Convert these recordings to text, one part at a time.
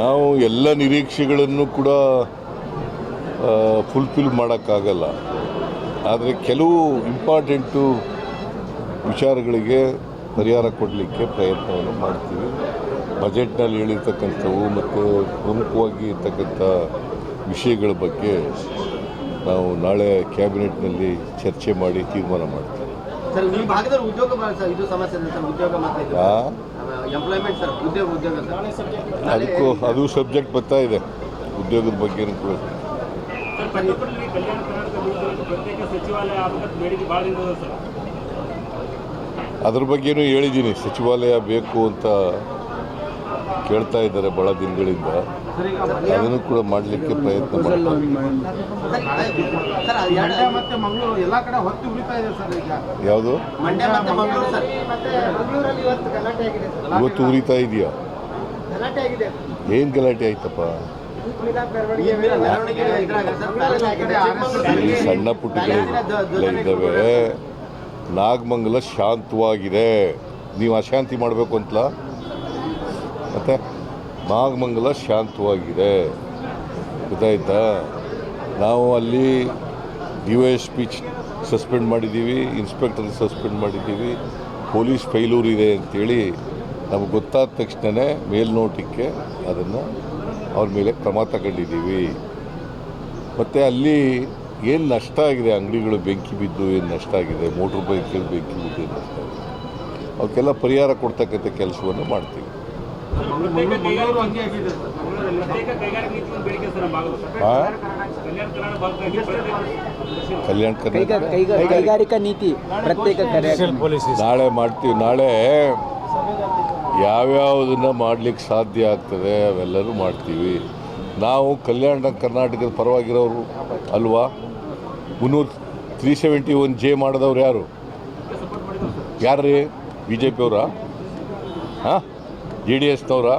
ನಾವು ಎಲ್ಲ ನಿರೀಕ್ಷೆಗಳನ್ನು ಕೂಡ ಫುಲ್ಫಿಲ್ ಮಾಡೋಕ್ಕಾಗಲ್ಲ. ಆದರೆ ಕೆಲವು ಇಂಪಾರ್ಟೆಂಟು ವಿಚಾರಗಳಿಗೆ ಪರಿಹಾರ ಕೊಡಲಿಕ್ಕೆ ಪ್ರಯತ್ನವನ್ನು ಮಾಡ್ತೀವಿ. ಬಜೆಟ್ನಲ್ಲಿ ಹೇಳಿರ್ತಕ್ಕಂಥವು ಮತ್ತು ಪ್ರಮುಖವಾಗಿ ಇರ್ತಕ್ಕಂಥ ವಿಷಯಗಳ ಬಗ್ಗೆ ನಾವು ನಾಳೆ ಕ್ಯಾಬಿನೆಟ್ನಲ್ಲಿ ಚರ್ಚೆ ಮಾಡಿ ತೀರ್ಮಾನ ಮಾಡ್ತೀವಿ. ಸರ್ ಈ ಭಾಗದಲ್ಲಿ ಉದ್ಯೋಗ ಬಹಳ ಸರ್ ಇದು ಸಮಸ್ಯೆ ಇದೆ ಉದ್ಯೋಗ ಮತ್ತೆ ಇದು. ಆ? ಎಂಪ್ಲಾಯ್ಮೆಂಟ್ ಸರ್ ಉದ್ಯೋಗ ಉದ್ಯೋಗ ಸರ್. ಅದಕ್ಕೂ ಅದು ಸಬ್ಜೆಕ್ಟ್ ಬರ್ತಾ ಇದೆ ಉದ್ಯೋಗದ ಬಗ್ಗೆನೂ ಕೂಡ. ಅದ್ರ ಬಗ್ಗೆನೂ ಹೇಳಿದ್ದೀನಿ ಸಚಿವಾಲಯ ಬೇಕು ಅಂತ ಕೇಳ್ತಾ ಇದ್ದಾರೆ ಭಾಳ ದಿನಗಳಿಂದ. ಅದನ್ನು ಕೂಡ ಮಾಡಲಿಕ್ಕೆ ಪ್ರಯತ್ನ ಮಾಡ್ತೀವಿ ಸರ್ ಅದು ಎರಡು- ಮತ್ತೆ ಮಂಗಳೂರು ಎಲ್ಲಾ ಕಡೆ ಹೊತ್ತಿ ಉಳಿತಾ ಇದೆ ಸರ್ ಈಗ. ಯಾವುದು? ಇವತ್ತು ಉರಿತಾ ಇದೆಯಾ? ಗಲಾಟೆ ಆಗಿದೆ. ಏನು ಗಲಾಟೆ ಆಯ್ತಪ್ಪ? ಸಣ್ಣ ಪುಟ್ಟಗಳು ಇದ್ದಾವೆ. ನಾಗಮಂಗಲ ಶಾಂತವಾಗಿದೆ. ನೀವು ಅಶಾಂತಿ ಮಾಡಬೇಕು ಅಂತಲ? ಮತ್ತೆ ನಾಗಮಂಗಲ ಶಾಂತವಾಗಿದೆ. ಗೊತ್ತಾಯ್ತಾ? ನಾವು ಅಲ್ಲಿ D Y S P suspend ಮಾಡಿದ್ದೀವಿ, ಇನ್ಸ್ಪೆಕ್ಟರ್ ಸಸ್ಪೆಂಡ್ ಮಾಡಿದ್ದೀವಿ, ಪೊಲೀಸ್ ಫೈಲೂರ್ ಇದೆ ಅಂತೇಳಿ ನಮಗೆ ಗೊತ್ತಾದ ತಕ್ಷಣವೇ ಮೇಲ್ನೋಟಕ್ಕೆ ಅದನ್ನು ಅವ್ರ ಮೇಲೆ ಕ್ರಮ ತಗೊಂಡಿದ್ದೀವಿ. ಮತ್ತು ಅಲ್ಲಿ ಏನು ನಷ್ಟ ಆಗಿದೆ? ಅಂಗಡಿಗಳು ಬೆಂಕಿ ಬಿದ್ದು ಏನು ನಷ್ಟ ಆಗಿದೆ? ಮೋಟ್ರ್ ಬೈಕ್ಗಳು ಬೆಂಕಿ ಬಿದ್ದು ಏನು ನಷ್ಟ ಆಗಿದೆ? ಅವಕ್ಕೆಲ್ಲ ಪರಿಹಾರ ಕೊಡ್ತಕ್ಕಂಥ ಕೆಲಸವನ್ನು ಮಾಡ್ತೀವಿ. ಕಲ್ಯಾಣ ಕೈಗಾರಿಕಾ ನೀತಿ ಪ್ರತ್ಯೇಕ ನಾಳೆ ಮಾಡ್ತೀವಿ. ನಾಳೆ ಯಾವ್ಯಾವುದನ್ನು ಮಾಡ್ಲಿಕ್ಕೆ ಸಾಧ್ಯ ಆಗ್ತದೆ ಅವೆಲ್ಲರೂ ಮಾಡ್ತೀವಿ. ನಾವು ಕಲ್ಯಾಣ ಕರ್ನಾಟಕದ ಪರವಾಗಿರೋರು ಅಲ್ವಾ? ಮುನ್ನೂರು ತ್ರೀ ಸೆವೆಂಟಿ ಒನ್ ಜೆ ಮಾಡಿದವ್ರು ಯಾರು? ಯಾರು ರೀ ಬಿ ಜೆ ಪಿಯವರ ಹಾಂ? J D ಎಸ್ನವರ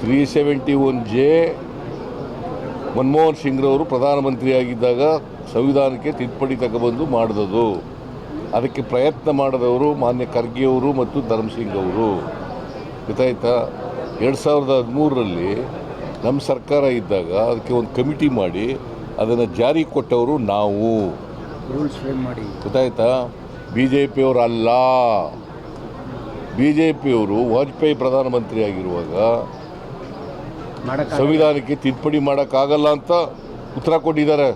three seventy one J Manmohan ಸಿಂಗ್ರವರು ಪ್ರಧಾನಮಂತ್ರಿಯಾಗಿದ್ದಾಗ ಸಂವಿಧಾನಕ್ಕೆ ತಿದ್ದುಪಡಿ ತಗೊಬಂದು ಮಾಡಿದದು. ಅದಕ್ಕೆ ಪ್ರಯತ್ನ ಮಾಡಿದವರು ಮಾನ್ಯ ಖರ್ಗೆಯವರು ಮತ್ತು ಧರ್ಮಸಿಂಗ್ ಅವರು ಗೊತ್ತಾಯ್ತಾ? ಎರಡು ಸಾವಿರದ ಹದಿಮೂರರಲ್ಲಿ ನಮ್ಮ ಸರ್ಕಾರ ಇದ್ದಾಗ ಅದಕ್ಕೆ ಒಂದು ಕಮಿಟಿ ಮಾಡಿ ಅದನ್ನು ಜಾರಿ ಕೊಟ್ಟವರು ನಾವು. ರೂಲ್ಸ್ ಫ್ರೇಮ್ ಮಾಡಿ. ಗೊತ್ತಾಯ್ತಾ? ಬಿ ಜೆ ಪಿಯವರಲ್ಲ ಬಿ ಜೆ ಪಿಯವರು ವಾಜಪೇಯಿ ಪ್ರಧಾನಮಂತ್ರಿ ಆಗಿರುವಾಗ ಮಾಡಕ್ ಸಂವಿಧಾನಕ್ಕೆ ತಿದ್ದುಪಡಿ ಮಾಡೋಕ್ಕಾಗಲ್ಲ ಅಂತ ಉತ್ತರ ಕೊಟ್ಟಿದ್ದಾರೆ.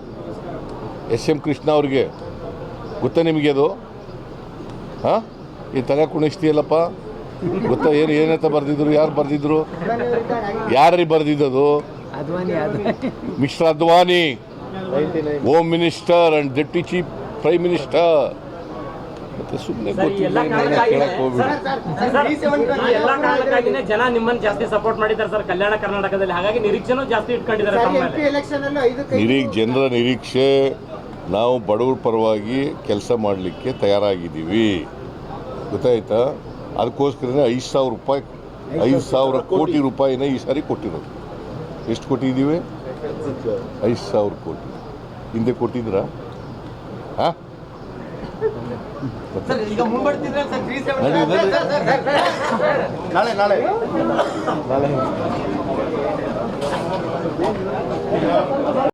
ಎಸ್ ಎಂ ಕೃಷ್ಣ ಅವ್ರಿಗೆ. ಗೊತ್ತಾ ನಿಮಗೆ ಅದು? ಹಾಂ? ಈ ತಲೆ ಕುಣಿಸ್ತೀಯಲ್ಲಪ್ಪ? ಗೊತ್ತಾ ಏನು ಏನಂತ ಬರೆದಿದ್ರು, ಯಾರು ಬರೆದಿದ್ರು? ಯಾರಿಗೆ ಬರೆದಿದ್ದದು? Mister Advani home minister and deputy chief prime minister. ಮತ್ತೆ ಸುಮ್ಮನೆ ಹೋಗ್ಬಿಡಿ. ಜನ ನಿಮ್ಮನ್ನು ಜಾಸ್ತಿ ಸಪೋರ್ಟ್ ಮಾಡಿದ್ದಾರೆ ಸರ್ ಕಲ್ಯಾಣ ಕರ್ನಾಟಕದಲ್ಲಿ. ಹಾಗಾಗಿ ನಿರೀಕ್ಷೆನೂ ಜಾಸ್ತಿ ಇಟ್ಕೊಂಡಿದ್ದಾರೆ ಜನರ ನಿರೀಕ್ಷೆ ನಾವು ಬಡವ್ರ ಪರವಾಗಿ ಕೆಲಸ ಮಾಡಲಿಕ್ಕೆ ತಯಾರಾಗಿದ್ದೀವಿ. ಗೊತ್ತಾಯ್ತಾ? ಅದಕ್ಕೋಸ್ಕರನೇ ಐದು ಸಾವಿರ ರೂಪಾಯಿ ಐದು ಸಾವಿರ ಕೋಟಿ ರೂಪಾಯಿನ ಈ ಸಾರಿ ಕೊಟ್ಟಿರೋದು. ಎಷ್ಟು ಕೊಟ್ಟಿದ್ದೀವಿ ಐದು ಸಾವಿರ ಕೋಟಿ. ಹಿಂದೆ ಕೊಟ್ಟಿದ್ರಾ ಹಾಂ? ಸರ್ ಈಗ ಮುಂಬರ್ತಿದೀರಾ ಸರ್ ನಾಳೆ ನಾಳೆ. ನಾಳೆ.